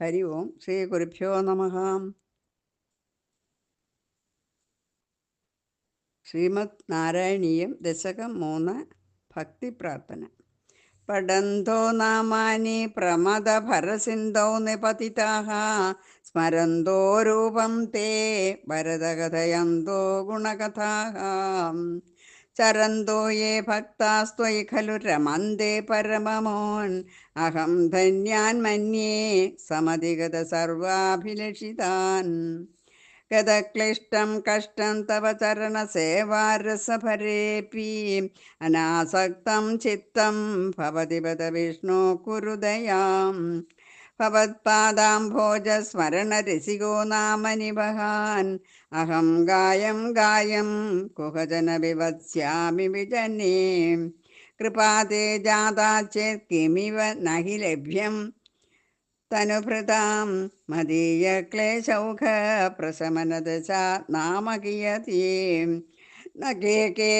ഹരി ഓം ശ്രീ ഗുരുഭ്യോ നമ ശ്രീമദ് നാരായണീയം ദശകം മൂന്ന് ഭക്തി പ്രാർത്ഥന പടന്തോ നാമാനി പ്രമദ ഭരസിന്ധോ നിപതിതാഹ। സ്മരന്തോ രൂപം തേ ഭരതകഥയന്തോ ഗുണകഥാः ചരന്തോ യേ ഭക്താസ്ത്വയി ഖലു രമന്തേ പരമമോൻ. അഹം ധന്യാൻ മന്യേ സമധിഗത സർവാഭിലഷിതാൻ. ഗതക്ലിഷ്ടം കഷ്ടം തവ ചരണസേവാരസഭരേപി അനാസക്തം ചിത്തം ഭവതി പദ വിഷ്ണു കുരുദയാം. ഭവത്പാദാംഭോജസ്മരണരസികോ നാമനിവഹാൻ അഹം ഗായം ഗായം കുഹജന വിവത്സ്യാമി വിജനേ കൃപാതേ ജാതാ ചേത് കിമിവ നഹി ലഭ്യം തനുഭൃതാം മദീയ ക്ലേശൗഖ പ്രശമനദശ നാമകിയതീ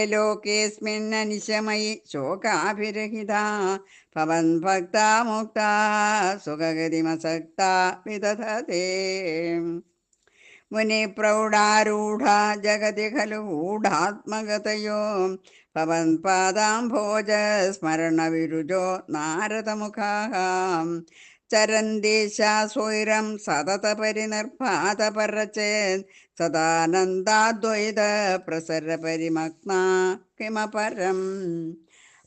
ലോകേസ്മിന്നനിശമയി ശോകാഭിരഹിതാ. ഭവൻ ഭക്താ മുക്ത സുഖഗതിമസക്ത വിദധത്തെ മുനിപ്രൗഢാരൂഢ ജഗതി ഖലു ഗൂഢാത്മഗതയോ ഭവൻ പാദാംഭോജ സ്മരണവിരുജോ നാരദമുഖാः. ചരന്തീശാസ്വൈരം സതത പരിനിർഭാതപരചേത് സദാനന്ദാദ്വൈത പ്രസര പരിമഗ്നാ കിമപരം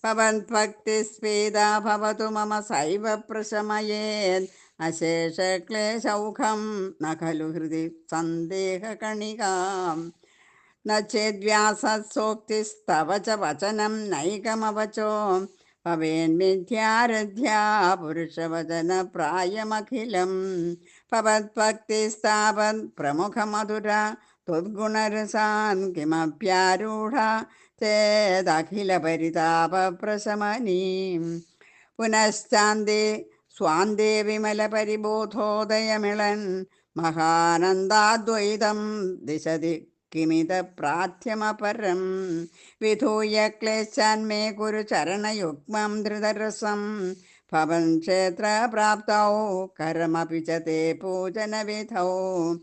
ഭവൻ ഭക്തിസ്ഫീത ഭവതു മമ സൈവ പ്രശമയേത് അശേഷക്ലേശൗഖം ന ഖലു ഹൃദി സന്ദേഹകണികാം. ന ചേദ്വ്യാസോക്തിസ്തവ ച വചനം നൈകമവചോ. പുരുഷവചന പ്രായമഖിലം. ഭവത്ഭക്തിസ്ഥാപത് പ്രമുഖമധുര ത്വദ്ഗുണരസാൻ കിമപ്യാരൂഢ ചേദഖിലപരിതാപപ്രശമനീം പുനശ്ചാന്തി സ്വാന്തേ വിമലപരിബോധോദയമിളൻ മഹാനന്ദാദ്വൈതം ദിശതി കിമിത പ്രാഥ്യമപരം വിധൂയ ക്ലേശാന്മേ കുരു ചരണയുഗ്മം ധൃതരസം. ഭവൻ ക്ഷേത്രപ്രാപ്തൗ കരമപി ച തേ പൂജനവിധൗ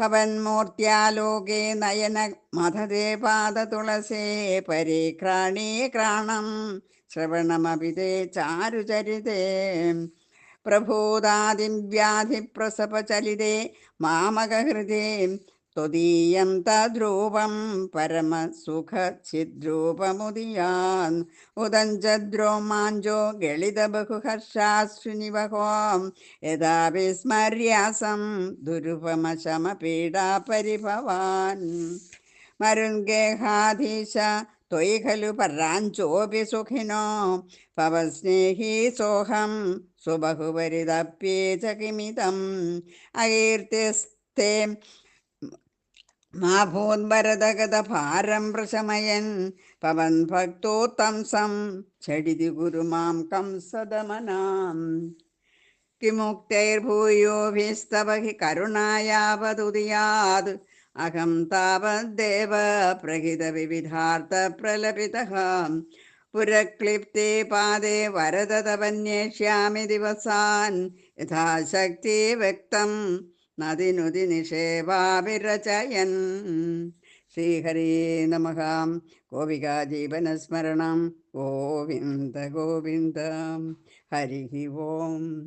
ഭവന്മൂർത്തിയാലോകേ നയന മധതേ പാദതുളസേ പരീക്രാണീ ക്രാണം. ശ്രവണമപി തേ ചാരുചരിതേ. പ്രഭൂതാദിവ്യാധിപ്രസവചലിതേ മാമകഹൃദേ. സ്തുതീയം തദ്രൂപം പരമസുഖഛിദ്രൂപമുദിയാൻ ഉദഞ്ചദ്രോമാഞ്ചോ ഗളിതബഹുഹർഷാശ്രുനിവഹോം. യഥാ വിസ്മര്യാസം ദുരുപമശമപീഡാപരിഭവാൻ. മരുൻഗേഹാധീശ ത്വയി ഖലു പരാഞ്ചോപി സുഖിനോ പവസ്നേഹീ സോഹം സുബഹുപരിതപ്യേച കിമിതം അകീർത്തിസ്തേ മാഭൂന്മരതഗതഭാരം വൃഷമയൻ പവൻ ഭക്തോ തംസം ഷടിതി ഗുരുമാം കംസദമനാം. കിമുക്തൈർഭൂയോഭിസ്തവ ഹി കരുണായാവതുദിയാത് അഹം താവദ്ദേവ പ്രഹിത വിവിധാർത്ഥ പ്രലപിത പുരക്ലിപ്തേ പാദേ വരതതവന്വേഷ്യാമി ദിവസാൻ യഥാശക്തി വ്യക്തം നദിനുതി നിഷേവാവിരചയൻ ശ്രീഹരേ നമഹാം. ഗോപികാ ജീവനസ്മരണം ഗോവിന്ദ ഗോവിന്ദ. ഹരി ഓം.